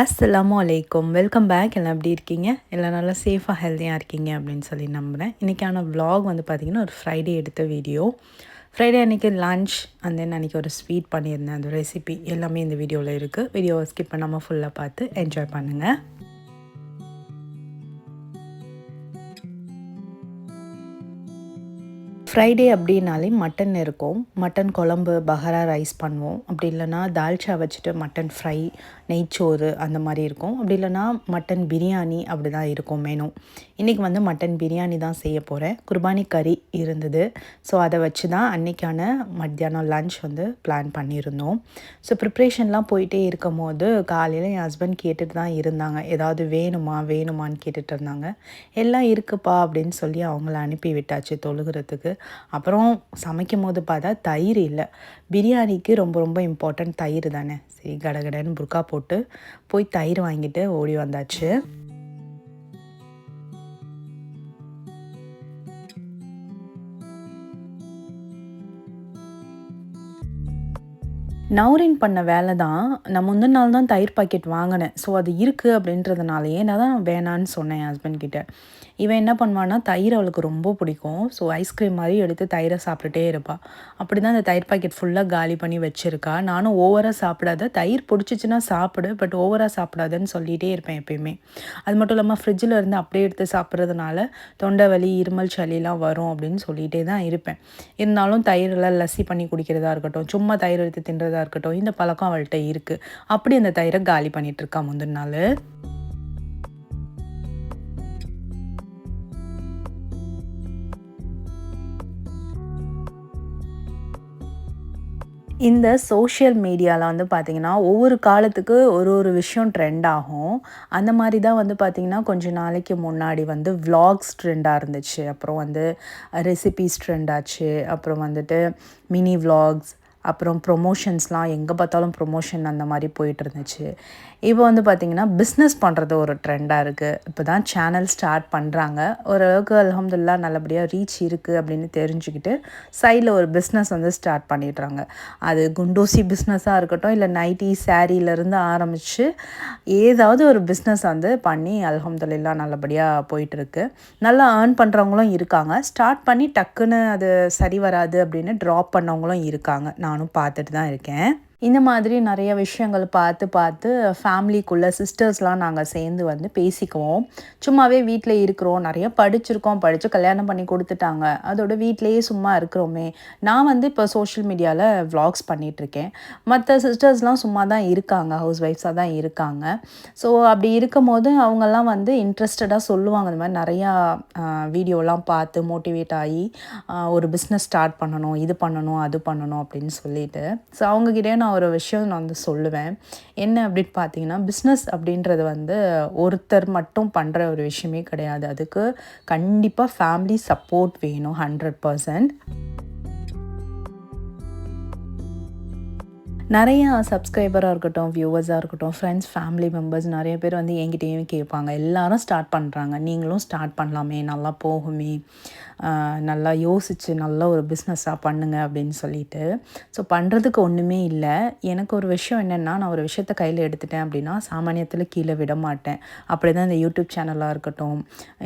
அஸ்ஸலாமு அலைக்கும் welcome back எல்லாம் எப்படி இருக்கீங்க? எல்லாம் நல்லா சேஃபாக ஹெல்த்தியாக இருக்கீங்க அப்படின்னு சொல்லி நம்புகிறேன் இன்றைக்கான வ்ளாக் வந்து பார்த்திங்கன்னா ஒரு ஃப்ரைடே எடுத்த வீடியோ ஃப்ரைடே அன்றைக்கி லன்ச் அண்ட் தென் அன்றைக்கி ஒரு ஸ்வீட் பண்ணியிருந்தேன். அந்த ரெசிபி எல்லாமே இந்த வீடியோவில் இருக்குது வீடியோவை ஸ்கிப் பண்ணாமல் ஃபுல்லாக பார்த்து என்ஜாய் பண்ணுங்கள் ஃப்ரைடே அப்படின்னாலே மட்டன் இருக்கும். மட்டன் குழம்பு பஹரா ரைஸ் பண்ணுவோம். அப்படி இல்லைன்னா தால்ச்சா வச்சுட்டு மட்டன் ஃப்ரை நெய்ச்சோறு அந்த மாதிரி இருக்கும். அப்படி இல்லைன்னா மட்டன் பிரியாணி அப்படி தான் இருக்கும் மெனு இன்றைக்கி வந்து மட்டன் பிரியாணி தான் செய்ய போகிறேன் குர்பானி கறி இருந்தது. ஸோ அதை வச்சு தான் அன்றைக்கான மத்தியானம் லன்ச் வந்து பிளான் பண்ணியிருந்தோம். ஸோ ப்ரிப்ரேஷன்லாம் போயிட்டே இருக்கும் போது காலையில் என் ஹஸ்பண்ட் கேட்டுட்டு தான் இருந்தாங்க. ஏதாவது வேணுமா வேணுமான்னு கேட்டுட்டு இருந்தாங்க. எல்லாம் இருக்குப்பா அப்படின்னு சொல்லி அவங்கள அனுப்பி விட்டாச்சு தொழுகிறதுக்கு. அப்புறம் சமைக்கும் போது பார்த்தா தயிர் இல்லை. பிரியாணிக்கு ரொம்ப ரொம்ப இம்பார்ட்டன்ட் தயிர் தானே. சரி கடகடன்னு புர்கா போட்டு போய் தயிர் வாங்கிட்டு ஓடி வந்தாச்சு. நௌரின் பண்ண வேலை தான் நான் முந்தின நாள் தான் தயிர் பாக்கெட் வாங்கினேன். ஸோ அது இருக்குது அப்படின்றதுனாலயே நான் தான் வேணான்னு சொன்னேன் என் ஹஸ்பண்ட் கிட்ட. இவன் என்ன பண்ணுவான்னா தயிர் அவளுக்கு ரொம்ப பிடிக்கும். ஸோ ஐஸ்கிரீம் மாதிரி எடுத்து தயிரை சாப்பிட்டுட்டே இருப்பாள் அப்படி தான் அந்த தயிர் பாக்கெட் ஃபுல்லாக காலி பண்ணி வச்சுருக்கா. நானும் ஓவராக சாப்பிடாத தயிர் பிடிச்சிச்சின்னா சாப்பிடு பட் ஓவராக சாப்பிடாதன்னு சொல்லிகிட்டே இருப்பேன் எப்பயுமே. அது மட்டும் இல்லாமல் ஃப்ரிட்ஜில் இருந்து அப்படியே எடுத்து சாப்பிட்றதுனால தொண்டை வலி இருமல் சளிலாம் வரும் அப்படின்னு சொல்லிகிட்டே தான் இருப்பேன். இருந்தாலும் தயிரெல்லாம் லஸ்ஸி பண்ணி குடிக்கிறதா இருக்கட்டும் சும்மா தயிர் எடுத்து தின்றதா இருக்கட்டும் இந்த பழக்கம் அவள்கிட்ட இருக்குது அப்படி அந்த தயிரை காலி பண்ணிகிட்ருக்கா இருக்கா முந்தின நாள். இந்த சோஷியல் மீடியாவில் வந்து பார்த்திங்கன்னா ஒவ்வொரு காலத்துக்கு ஒரு ஒரு விஷயம் ட்ரெண்ட் ஆகும். அந்த மாதிரி தான் வந்து பார்த்திங்கன்னா கொஞ்ச நாளைக்கு முன்னாடி வந்து விலாக்ஸ் ட்ரெண்டாக இருந்துச்சு. அப்புறம் வந்து ரெசிபீஸ் ட்ரெண்ட் ஆச்சு. அப்புறம் வந்துட்டு மினி விலாக்ஸ் அப்புறம் ப்ரொமோஷன்ஸ்லாம் எங்கே பார்த்தாலும் ப்ரொமோஷன் அந்த மாதிரி போயிட்டு இருந்துச்சு இப்போ வந்து பார்த்திங்கன்னா பிஸ்னஸ் பண்ணுறது ஒரு ட்ரெண்டாக இருக்குது இப்போ தான் சேனல் ஸ்டார்ட் பண்ணுறாங்க ஓரளவுக்கு அலமதுல்லா நல்லபடியாக ரீச் இருக்குது அப்படின்னு தெரிஞ்சுக்கிட்டு சைடில் ஒரு பிஸ்னஸ் வந்து ஸ்டார்ட் பண்ணிடுறாங்க. அது குண்டோசி பிஸ்னஸாக இருக்கட்டும் இல்லை நைட்டி சாரீலேருந்து ஆரம்பித்து ஏதாவது ஒரு பிஸ்னஸ் வந்து பண்ணி அலமதுல்லா நல்லபடியாக போயிட்டுருக்கு. நல்லா ஏர்ன் பண்ணுறவங்களும் இருக்காங்க. ஸ்டார்ட் பண்ணி டக்குன்னு அது சரி வராது அப்படின்னு ட்ராப் பண்ணவங்களும் இருக்காங்க. நான் நானும் பார்த்துட்டு தான் இருக்கேன். இந்த மாதிரி நிறைய விஷயங்கள் பார்த்து பார்த்து ஃபேமிலிக்குள்ளே சிஸ்டர்ஸ்லாம் நாங்கள் சேர்ந்து வந்து பேசிக்குவோம். சும்மாவே வீட்டில் இருக்கிறோம். நிறைய படிச்சிருக்கோம். படித்து கல்யாணம் பண்ணி கொடுத்துட்டாங்க. அதோட வீட்டிலேயே சும்மா இருக்கிறோமே. நான் வந்து இப்போ சோஷியல் மீடியாவில் வ்ளாக்ஸ் பண்ணிகிட்ருக்கேன் மற்ற சிஸ்டர்ஸ்லாம் சும்மா தான் இருக்காங்க. ஹவுஸ் ஒய்ஃப்ஸாக தான் இருக்காங்க. ஸோ அப்படி இருக்கும் போது அவங்கெல்லாம் வந்து இன்ட்ரெஸ்டடாக சொல்லுவாங்க. இந்த மாதிரி நிறையா வீடியோலாம் பார்த்து மோட்டிவேட் ஆகி ஒரு பிஸ்னஸ் ஸ்டார்ட் பண்ணணும். இது பண்ணணும் அது பண்ணணும் அப்படின்னு சொல்லிட்டு. ஸோ அவங்கக்கிட்டே நான் ஒரு விஷயம் நான் வந்து சொல்லுவேன். என்ன அப்படின்னு பார்த்தீங்கன்னா பிஸ்னஸ் அப்படின்றது வந்து ஒருத்தர் மட்டும் பண்ணுற ஒரு விஷயமே கிடையாது. அதுக்கு கண்டிப்பாக ஃபேமிலி சப்போர்ட் வேணும் ஹண்ட்ரட் பர்சன்ட் நிறையா சப்ஸ்கிரைபராக இருக்கட்டும் வியூவர்ஸாக இருக்கட்டும் ஃப்ரெண்ட்ஸ் ஃபேமிலி மெம்பர்ஸ் நிறைய பேர் வந்து என்கிட்டயும் கேட்பாங்க. எல்லாரும் ஸ்டார்ட் பண்ணுறாங்க நீங்களும் ஸ்டார்ட் பண்ணலாமே நல்லா போகுமே. நல்லா யோசித்து நல்ல ஒரு பிஸ்னஸாக பண்ணுங்க அப்படின்னு சொல்லிட்டு. ஸோ பண்ணுறதுக்கு ஒன்றுமே இல்லை. எனக்கு ஒரு விஷயம் என்னென்னா நான் ஒரு விஷயத்த கையில் எடுத்துட்டேன் அப்படின்னா சாமானியத்தில் கீழே விட மாட்டேன். அப்படி தான் இந்த யூடியூப் சேனலாக இருக்கட்டும்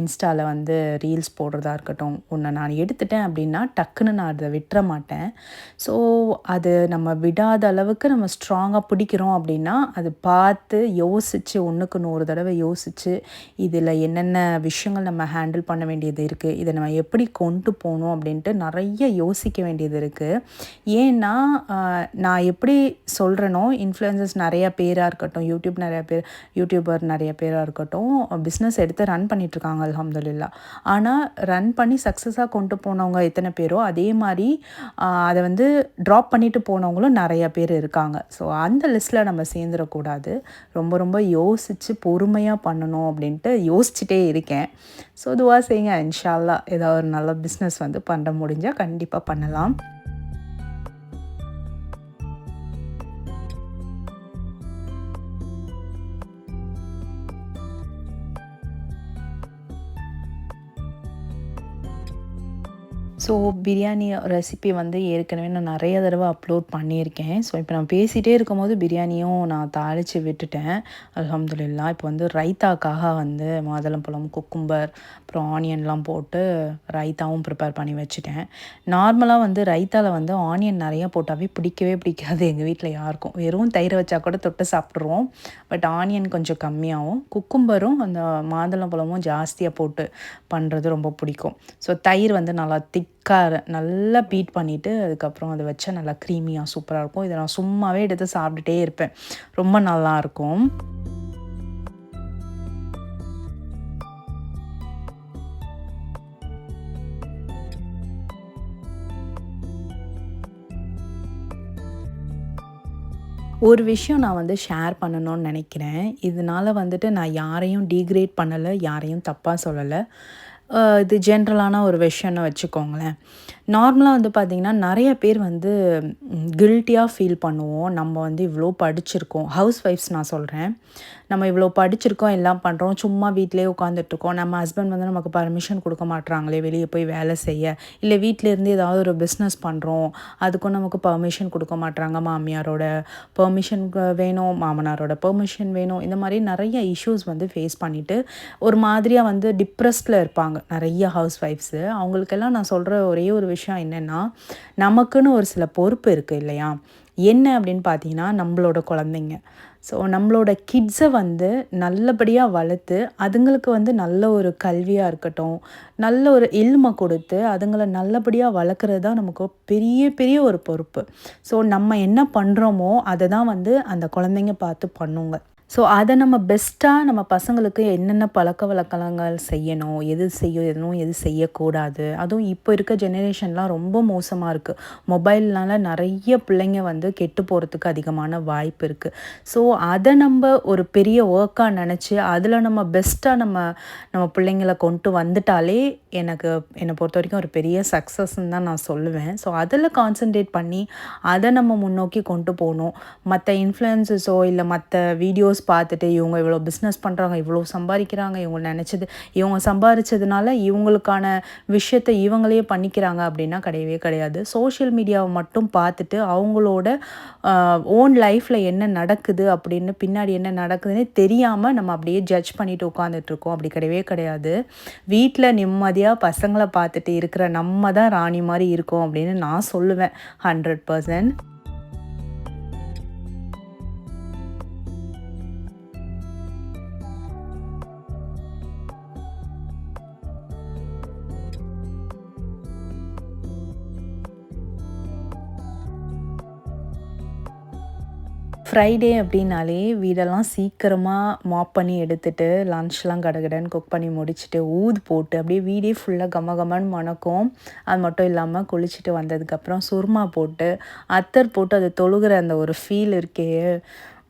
இன்ஸ்டாவில் வந்து ரீல்ஸ் போடுறதா இருக்கட்டும் ஒன்று நான் எடுத்துட்டேன் அப்படின்னா டக்குன்னு நான் அதை விட்டுற மாட்டேன். ஸோ அது நம்ம விடாத அளவு அளவுக்கு நம்ம ஸ்ட்ராங்காக பிடிக்கிறோம் அப்படின்னா அது பார்த்து யோசித்து ஒன்றுக்கு நூறு தடவை யோசித்து இதில் என்னென்ன விஷயங்கள் நம்ம ஹேண்டில் பண்ண வேண்டியது இருக்குது இதை நம்ம எப்படி கொண்டு போகணும் அப்படின்ட்டு நிறைய யோசிக்க வேண்டியது இருக்குது ஏன்னா நான் எப்படி சொல்கிறேனோ இன்ஃப்ளூயன்சஸ் நிறையா பேராக இருக்கட்டும் யூடியூப் நிறையா பேர் யூடியூபர் நிறைய பேராக இருக்கட்டும் பிஸ்னஸ் எடுத்து ரன் பண்ணிகிட்ருக்காங்க அலமதுல்லா ஆனால் ரன் பண்ணி சக்ஸஸாக கொண்டு போனவங்க எத்தனை பேரோ அதே மாதிரி அதை வந்து ட்ராப் பண்ணிட்டு போனவங்களும் நிறையா பேர் இருக்காங்க. ஸோ அந்த லிஸ்ட்டில் நம்ம சேர்ந்துடக்கூடாது. ரொம்ப ரொம்ப யோசித்து பொறுமையாக பண்ணணும் அப்படின்ட்டு யோசிச்சுட்டே இருக்கேன். ஸோ இதுவாக செய்யுங்க. இன்ஷால்லா ஏதாவது ஒரு நல்ல பிஸ்னஸ் வந்து பண்ண முடிஞ்சால் கண்டிப்பாக பண்ணலாம். ஸோ பிரியாணி ரெசிபி வந்து ஏற்கனவே நான் நிறைய தடவை அப்லோட் பண்ணியிருக்கேன். ஸோ இப்போ நான் பேசிகிட்டே இருக்கும்போது பிரியாணியும் நான் தாளித்து விட்டுட்டேன். அலமதுல்லா இப்போ வந்து ரைத்தாக்காக வந்து மாதுளம்பழம் குக்கும்பர் அப்புறம் ஆனியன்லாம் போட்டு ரைத்தாவும் ப்ரிப்பேர் பண்ணி வச்சுட்டேன். நார்மலாக வந்து ரைத்தாவில் வந்து ஆனியன் நிறையா போட்டாவே பிடிக்கவே பிடிக்காது. எங்கள் வீட்டில் யாருக்கும். வெறும் தயிர் வச்சா கூட தொட்டு சாப்பிட்ருவோம் பட் ஆனியன் கொஞ்சம் கம்மியாகும் குக்கும்பரும் அந்த மாதுளம்பழமும் ஜாஸ்தியாக போட்டு பண்ணுறது ரொம்ப பிடிக்கும். ஸோ தயிர் வந்து நல்லா திக் திக்காக நல்லா பீட் பண்ணிவிட்டு அதுக்கப்புறம் அதை வச்சா நல்லா க்ரீமியாக சூப்பராக இருக்கும். இதை நான் சும்மாவே எடுத்து சாப்பிட்டுட்டே இருப்பேன். ரொம்ப நல்லாயிருக்கும் ஒரு விஷயம் நான் வந்து ஷேர் பண்ணணும்னு நினைக்கிறேன். இதனால வந்துட்டு நான் யாரையும் டீக்ரேட் பண்ணலை யாரையும் தப்பாக சொல்லலை. இது ஜென்ரலான ஒரு விஷயம்னு வச்சுக்கோங்களேன். நார்மலாக வந்து பார்த்திங்கன்னா நிறைய பேர் வந்து கில்ட்டியாக ஃபீல் பண்ணுவோம். நம்ம வந்து இவ்வளோ படிச்சிருக்கோம். ஹவுஸ் ஒய்ஃப்ஸ் நான் சொல்கிறேன் நம்ம இவ்வளோ படிச்சிருக்கோம் எல்லாம் பண்ணுறோம் சும்மா வீட்டிலே உட்காந்துட்ருக்கோம் நம்ம ஹஸ்பண்ட் வந்து நமக்கு பர்மிஷன் கொடுக்க மாட்டுறாங்களே வெளியே போய் வேலை செய்ய. இல்லை வீட்டிலேருந்து ஏதாவது ஒரு பிஸ்னஸ் பண்ணுறோம் அதுக்கும் நமக்கு பர்மிஷன் கொடுக்க மாட்டுறாங்க மாமியாரோட பெர்மிஷன் வேணும். மாமனாரோட பெர்மிஷன் வேணும். இந்த மாதிரி நிறைய இஷ்யூஸ் வந்து ஃபேஸ் பண்ணிவிட்டு ஒரு மாதிரியாக வந்து டிப்ரெஸ்டில் இருப்பாங்க. நிறைய ஹவுஸ் ஒய்ஃப்ஸு அவங்களுக்கெல்லாம் நான் சொல்கிற ஒரே ஒரு விஷயம் விஷயம் என்னென்னா நமக்குன்னு ஒரு சில பொறுப்பு இருக்குது இல்லையா? என்ன அப்படின்னு பார்த்தீங்கன்னா நம்மளோட குழந்தைங்க. ஸோ நம்மளோட கிட்ஸை வந்து நல்லபடியாக வளர்த்து அதுங்களுக்கு வந்து நல்ல ஒரு கல்வியாக இருக்கட்டும் நல்ல ஒரு இல்மை கொடுத்து அதுங்களை நல்லபடியாக வளர்க்குறது தான் நமக்கு பெரிய பெரிய ஒரு பொறுப்பு. ஸோ நம்ம என்ன பண்ணுறோமோ அதை தான் வந்து அந்த குழந்தைங்க பார்த்து பண்ணுங்க. ஸோ அதை நம்ம பெஸ்ட்டாக நம்ம பசங்களுக்கு என்னென்ன பழக்க வழக்கங்கள் செய்யணும் எது செய்யணும் எது செய்யக்கூடாது அதுவும் இப்போ இருக்க ஜெனரேஷன்லாம் ரொம்ப மோசமாக இருக்குது மொபைல்னால நிறைய பிள்ளைங்க வந்து கெட்டு போகிறதுக்கு அதிகமான வாய்ப்பு இருக்குது ஸோ அதை நம்ம ஒரு பெரிய ஒர்க்காக நினச்சி அதில் நம்ம பெஸ்ட்டாக நம்ம நம்ம பிள்ளைங்களை கொண்டு வந்துட்டாலே எனக்கு என்னை பொறுத்த வரைக்கும் ஒரு பெரிய சக்ஸஸ்ன்னு தான் நான் சொல்லுவேன். ஸோ அதில் கான்சென்ட்ரேட் பண்ணி அதை நம்ம முன்னோக்கி கொண்டு போகணும். மற்ற இன்ஃப்ளூயன்சஸோ இல்லை மற்ற வீடியோஸ் பார்த்துட்டு இவங்க இவ்வளோ பிஸ்னஸ் பண்ணுறாங்க இவ்வளோ சம்பாதிக்கிறாங்க இவங்க நினச்சது இவங்க சம்பாதிச்சதுனால இவங்களுக்கான விஷயத்தை இவங்களே பண்ணிக்கிறாங்க அப்படின்னா கிடையவே கிடையாது. சோஷியல் மீடியாவை மட்டும் பார்த்துட்டு அவங்களோட ஓன் லைஃப்பில் என்ன நடக்குது அப்படின்னு பின்னாடி என்ன நடக்குதுன்னு தெரியாமல் நம்ம அப்படியே ஜட்ஜ் பண்ணிட்டு உட்காந்துட்ருக்கோம் அப்படி கிடையவே கிடையாது. வீட்டில் நிம்மதியாக பசங்களை பார்த்துட்டு இருக்கிற நம்ம தான் ராணி மாதிரி இருக்கோம் அப்படின்னு நான் சொல்லுவேன். ஹண்ட்ரட் பர்சன்ட் ஃப்ரைடே அப்படின்னாலே வீடெல்லாம் சீக்கிரமாக மாப் பண்ணி எடுத்துட்டு லன்ச்லாம் கடகடன்னு குக் பண்ணி முடிச்சுட்டு ஊது போட்டு அப்படியே வீடே ஃபுல்லாக கம கமன்னு மணக்கும். அது மட்டும் இல்லாமல் குளிச்சுட்டு வந்ததுக்கப்புறம் சுர்மா போட்டு அத்தர் போட்டு அது தொழுகிற அந்த ஒரு ஃபீல் இருக்கே.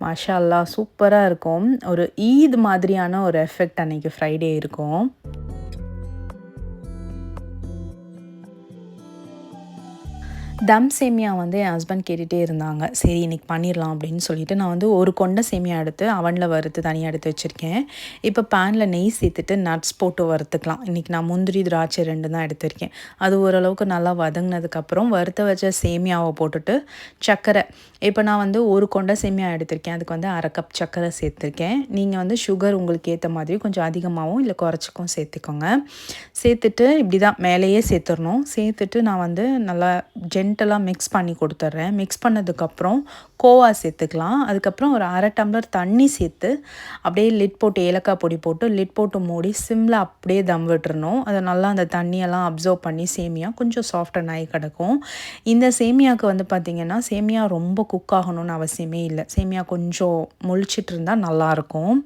மஷாலா சூப்பராக இருக்கும். ஒரு ஈத் மாதிரியான ஒரு எஃபெக்ட் அன்னைக்கு ஃப்ரைடே இருக்கும். தம் சேமியா வந்து என் ஹஸ்பண்ட் கேட்டுகிட்டே இருந்தாங்க. சரி இன்றைக்கி பண்ணிடலாம் அப்படின்னு சொல்லிட்டு நான் வந்து ஒரு கொண்டை சேமியா எடுத்து அவனில் வறுத்து தனியாக எடுத்து வச்சுருக்கேன். இப்போ பேனில் நெய் சேர்த்துட்டு நட்ஸ் போட்டு வறுத்துக்கலாம். இன்றைக்கி நான் முந்திரி திராட்சை ரெண்டு தான் எடுத்திருக்கேன். அது ஓரளவுக்கு நல்லா வதங்கினதுக்கப்புறம் வறுத்த வச்ச சேமியாவை போட்டுட்டு சர்க்கரை. இப்போ நான் வந்து ஒரு கொண்டை சேமியா எடுத்திருக்கேன். அதுக்கு வந்து அரை கப் சர்க்கரை சேர்த்துருக்கேன். நீங்கள் வந்து சுகர் உங்களுக்கு ஏற்ற மாதிரி கொஞ்சம் அதிகமாகவும் இல்லை குறைச்சிக்கும் சேர்த்துக்கோங்க. சேர்த்துட்டு இப்படி தான் மேலேயே சேர்த்துடணும். சேர்த்துட்டு நான் வந்து நல்லா ஜென் ஜென்டலாக மிக்ஸ் பண்ணி கொடுத்துட்றேன். மிக்ஸ் பண்ணதுக்கப்புறம் கோவா சேர்த்துக்கலாம். அதுக்கப்புறம் ஒரு அரை டம்ளர் தண்ணி சேர்த்து அப்படியே லிட் போட்டு ஏலக்காய் பொடி போட்டு லிட் போட்டு மூடி சிம்மில் அப்படியே தம் விட்டுறணும். அதை நல்லா அந்த தண்ணியெல்லாம் அப்சர்வ் பண்ணி சேமியா கொஞ்சம் சாஃப்டன் ஆகி கிடக்கும். இந்த சேமியாவுக்கு வந்து பார்த்திங்கன்னா சேமியா ரொம்ப குக் ஆகணும்னு அவசியமே இல்லை. சேமியா கொஞ்சம் முழிச்சிட்டு இருந்தால் நல்லாயிருக்கும்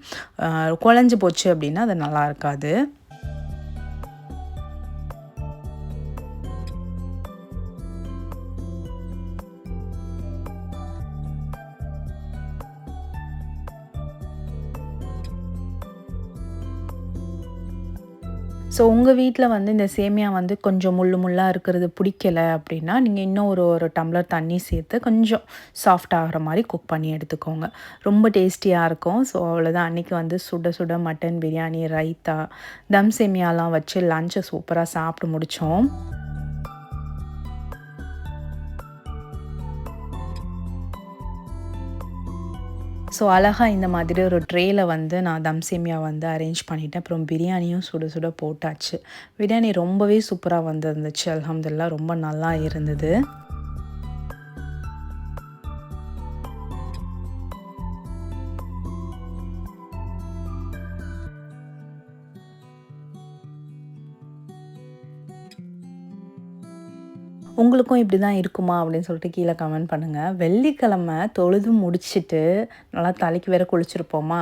குழஞ்சி போச்சு அப்படின்னா அது நல்லா இருக்காது. ஸோ உங்கள் வீட்டில் வந்து இந்த சேமியா வந்து கொஞ்சம் முள்ளு முள்ளாக இருக்கிறது பிடிக்கல அப்படின்னா நீங்கள் இன்னும் ஒரு ஒரு டம்ளர் தண்ணி சேர்த்து கொஞ்சம் சாஃப்ட் ஆகிற மாதிரி குக் பண்ணி எடுத்துக்கோங்க. ரொம்ப டேஸ்டியாக இருக்கும். ஸோ அவ்வளோதான் அன்றைக்கி வந்து சுட சுட மட்டன் பிரியாணி ரைத்தா தம் சேமியாலாம் வச்சு லஞ்சை சூப்பராக சாப்பிட்டு முடித்தோம் ஸோ அழகாக இந்த மாதிரி ஒரு ட்ரேயில் வந்து நான் தம் சேமியா வந்து அரேஞ்ச் பண்ணிட்டேன். அப்புறம் பிரியாணியும் சுட சுட போட்டாச்சு. பிரியாணி ரொம்பவே சூப்பராக வந்துருந்துச்சு. அலமதுல்லா ரொம்ப நல்லா இருந்தது. உங்களுக்கும் இப்படி தான் இருக்குமா அப்படின்னு சொல்லிட்டு கீழே கமெண்ட் பண்ணுங்கள் வெள்ளிக்கிழமை தொழுது முடிச்சுட்டு நல்லா தலைக்கு வேற குளிச்சிருப்போமா?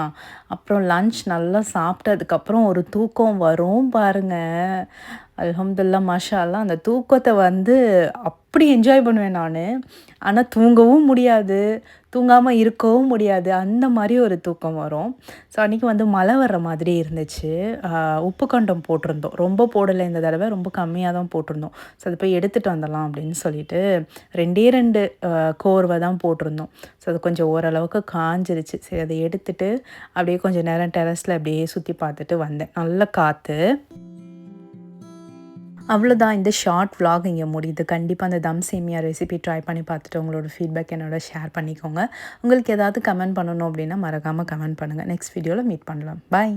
அப்புறம் லஞ்ச் நல்லா சாப்பிட்டதுக்கப்புறம் ஒரு தூக்கம் வரும் பாருங்க. அலமதுல்லா மஷாலாம் அந்த தூக்கத்தை வந்து அப்படி என்ஜாய் பண்ணுவேன் நான். ஆனால் தூங்கவும் முடியாது தூங்காமல் இருக்கவும் முடியாது. அந்த மாதிரி ஒரு தூக்கம் வரும். ஸோ அன்றைக்கி வந்து மழை வர்ற மாதிரி இருந்துச்சு. உப்பு கண்டம் போட்டிருந்தோம். ரொம்ப போடலை இந்த தடவை ரொம்ப கம்மியாக தான் போட்டிருந்தோம். ஸோ அதை போய் எடுத்துகிட்டு வந்துடலாம் அப்படின்னு சொல்லிட்டு ரெண்டே ரெண்டு கோர்வை தான் போட்டிருந்தோம். ஸோ அது கொஞ்சம் ஓரளவுக்கு காஞ்சிருச்சு. சரி அதை எடுத்துட்டு அப்படியே கொஞ்சம் நேரம் டெரஸில் அப்படியே சுற்றி பார்த்துட்டு வந்தேன். நல்ல காற்று அவ்வளோதான் இந்த ஷார்ட் விலாக் இங்கே முடியுது. கண்டிப்பாக அந்த தம் சேமியா ரெசிபி ட்ரை பண்ணி பார்த்துட்டு உங்களோட ஃபீட்பேக் என்னோட ஷேர் பண்ணிக்கோங்க. உங்களுக்கு ஏதாவது கமெண்ட் பண்ணணும் அப்படின்னா மறக்காமல் கமெண்ட் பண்ணுங்கள் நெக்ஸ்ட் வீடியோவில் மீட் பண்ணலாம். பாய்